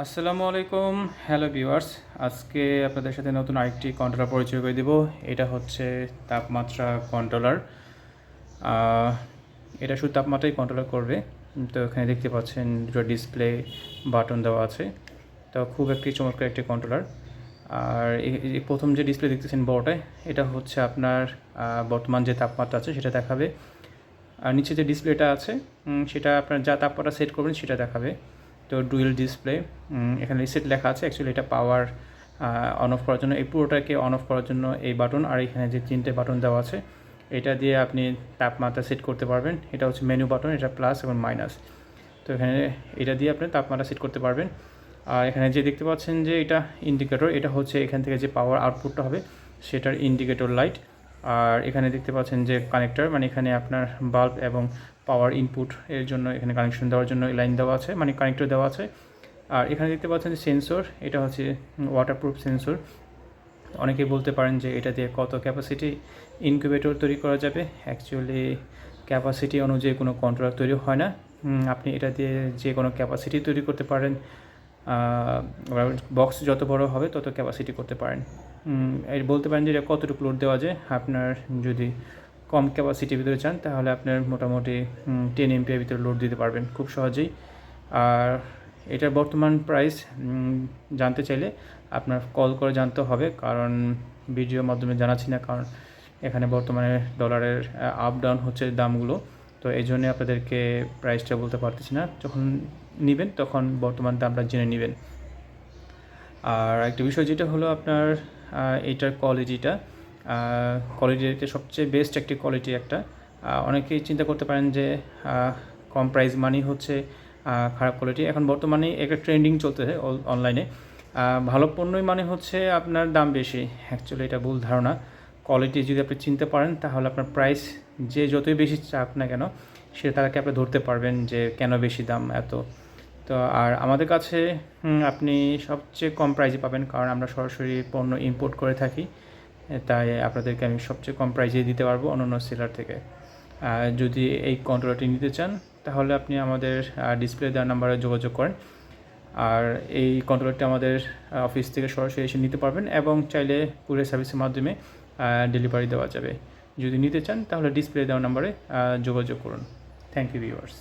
আসসালামু আলাইকুম। Hello viewers আজকে আপনাদের সাথে নতুন আরেকটি কন্ট্রোলার পরিচয় করে দিব। এটা হচ্ছে তাপমাত্রা কন্ট্রোলার এটা শুধু তাপমাত্রাই কন্ট্রোলার করবে। তো এখানে দেখতে পাচ্ছেন দুটো ডিসপ্লে বাটন দেওয়া আছে। তো খুব একটি চমৎকার একটি কন্ট্রোলার আর এই- প্রথম যে ডিসপ্লে দেখতেছেন বড়টায়, এটা হচ্ছে আপনার বর্তমান যে তাপমাত্রা আছে সেটা দেখাবে। আর নিচে যে ডিসপ্লেটা আছে সেটা আপনার যা তাপমাত্রা সেট করবেন সেটা দেখাবে। তো ডুয়েল ডিসপ্লে এখানে রিসেট লেখা আছে। অ্যাকচুয়ালি এটা পাওয়ার অন অফ করার জন্য। এই পুরোটাকে অন অফ করার জন্য এই বাটন আর এখানে যে তিনটে বাটন দেওয়া আছে, এটা দিয়ে আপনি তাপমাত্রা সেট করতে পারবেন। এটা হচ্ছে মেনু বাটন এটা প্লাস এবং মাইনাস তো এখানে এটা দিয়ে আপনি তাপমাত্রা সেট করতে পারবেন। আর এখানে যে দেখতে পাচ্ছেন যে এটা ইন্ডিকেটর এটা হচ্ছে এখান থেকে যে পাওয়ার আউটপুটটা হবে, সেটার ইন্ডিকেটর লাইট আর এখানে দেখতে পাচ্ছেন যে কানেক্টর মানে এখানে আপনার বাল্ব এবং পাওয়ার ইনপুট এর জন্য এখানে কানেকশন দেওয়ার জন্য লাইন দেওয়া আছে মানে কানেক্টর দেওয়া আছে। আর এখানে দেখতে পাচ্ছেন সেন্সর এটা হচ্ছে ওয়াটারপ্রুফ সেন্সর অনেকেই বলতে পারেন যে এটা দিয়ে কত ক্যাপাসিটি ইনকিউবেটর তৈরি করা যাবে। অ্যাকচুয়ালি ক্যাপাসিটি অনুযায়ী কোনো কন্ট্রোলার তৈরি হয় না। আপনি এটা দিয়ে যে কোনো ক্যাপাসিটি তৈরি করতে পারেন। বক্স যত বড় হবে তত ক্যাপাসিটি করতে পারেন। এর বলতে পারেন যে কতটুকু লোড দেওয়া যায়, আপনার যদি কম ক্যাপাসিটির ভিতরে চান, তাহলে আপনার মোটামুটি টেন এমপির ভিতরে লোড দিতে পারবেন খুব সহজেই। আর এটার বর্তমান প্রাইস জানতে চাইলে আপনার কল করে জানতে হবে, কারণ ভিডিওর মাধ্যমে জানাচ্ছি না, কারণ এখানে বর্তমানে ডলারের আপ ডাউন হচ্ছে দামগুলো। তো এই জন্যে আপনাদেরকে প্রাইসটা বলতে পারতেছি না। যখন নেবেন তখন বর্তমান দামটা জেনে নেবেন। আর একটা বিষয় যেটা হলো আপনার আহ, এইটার কোয়ালিটিটা কোয়ালিটিতে সবচেয়ে বেস্ট একটি কোয়ালিটি একটা। অনেকেই চিন্তা করতে পারেন যে কম প্রাইস মানি হচ্ছে খারাপ কোয়ালিটি এখন বর্তমানে একটা ট্রেন্ডিং চলতেছে অনলাইনে ভালো পণ্যই মানে হচ্ছে আপনার দাম বেশি। অ্যাকচুয়ালি এটা ভুল ধারণা। কোয়ালিটি যদি আপনি চিনতে পারেন, তাহলে আপনার প্রাইস যে যতই বেশি চাপ না কেন সেটা তাকে আপনি ধরতে পারবেন যে কেন বেশি দাম এত। তো আর আমাদের কাছে আপনি সবচেয়ে কম প্রাইজে পাবেন, কারণ আমরা সরাসরি পণ্য ইম্পোর্ট করে থাকি, তাই আপনাদেরকে আমি সবচেয়ে কম প্রাইজে দিতে পারব অন্যান্য সেলার থেকে। যদি এই কন্ট্রোলারটি নিতে চান, তাহলে আপনি আমাদের ডিসপ্লে দেওয়ার নাম্বারে যোগাযোগ করেন। আর এই কন্ট্রোলারটি আমাদের অফিস থেকে সরাসরি এসে নিতে পারবেন এবং চাইলে কুরিয়ার সার্ভিসের মাধ্যমে ডেলিভারি দেওয়া যাবে। যদি নিতে চান তাহলে ডিসপ্লে দেওয়া নাম্বারে যোগাযোগ করুন। Thank you viewers